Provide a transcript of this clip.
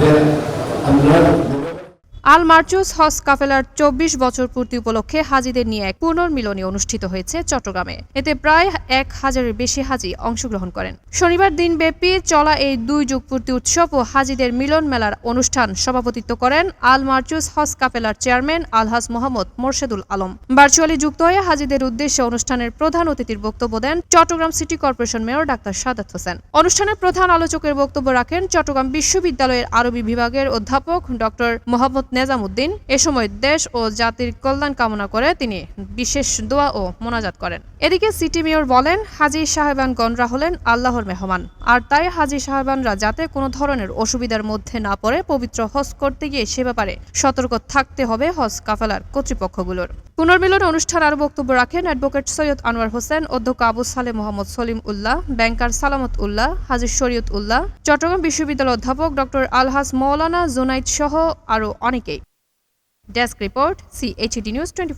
de hablar আল মার্চুস হজ কাফেলার চব্বিশ বছর পূর্তি উপলক্ষে হাজিদের নিয়ে এক পুনর্মিলনী অনুষ্ঠিত হয়েছে চট্টগ্রামে। এতে প্রায় এক হাজারের বেশি হাজি অংশগ্রহণ করেন। শনিবার দিনব্যাপী চলা এই দুই যুগ পূর্তি উৎসব ও হাজিদের মিলন মেলার অনুষ্ঠান সভাপতিত্ব করেন আল মার্চুস হজ কাফেলার চেয়ারম্যান আলহাজ মোহাম্মদ মোর্শেদুল আলম। ভার্চুয়ালি যুক্ত হয়ে হাজিদের উদ্দেশ্যে অনুষ্ঠানের প্রধান অতিথির বক্তব্য দেন Chattogram city corporation mayor doctor Sadat Hossain. অনুষ্ঠানের প্রধান আলোচকের বক্তব্য রাখেন চট্টগ্রাম বিশ্ববিদ্যালয়ের আরবি বিভাগের অধ্যাপক ডক্টর মোহাম্মদ নেজামুদ্দিন এ সময় দেশ ও জাতির কল্যাণ কামনা করে তিনি বিশেষ দোয়া ও মোনাজাত করেন। এদিকে সিটি মেয়র বলেন, হাজি সাহেবানগণরা হলেন আল্লাহর মেহমান। আর তাই হাজি সাহেবানরা যাতে কোনো ধরনের অসুবিধার মধ্যে না পড়ে, পবিত্র হজ করতে গিয়ে সে ব্যাপারে সতর্ক থাকতে হবে হজ কাফেলার কর্তৃপক্ষগুলোর। পুনর্মিলন অনুষ্ঠান আরও বক্তব্য রাখেন অ্যাডভোকেট সৈয়দ আনোয়ার হোসেন, অধ্যক্ষ আবু সালে মোহাম্মদ সলিম উল্লাহ, ব্যাংকার সালামত উল্লাহ হাজির শরীয়ত উল্লাহ, চট্টগ্রাম বিশ্ববিদ্যালয় অধ্যাপক ডক্টর আলহাস মৌলানা জোনাইদ সহ আরও অনেকেই। Desk report CHD news twenty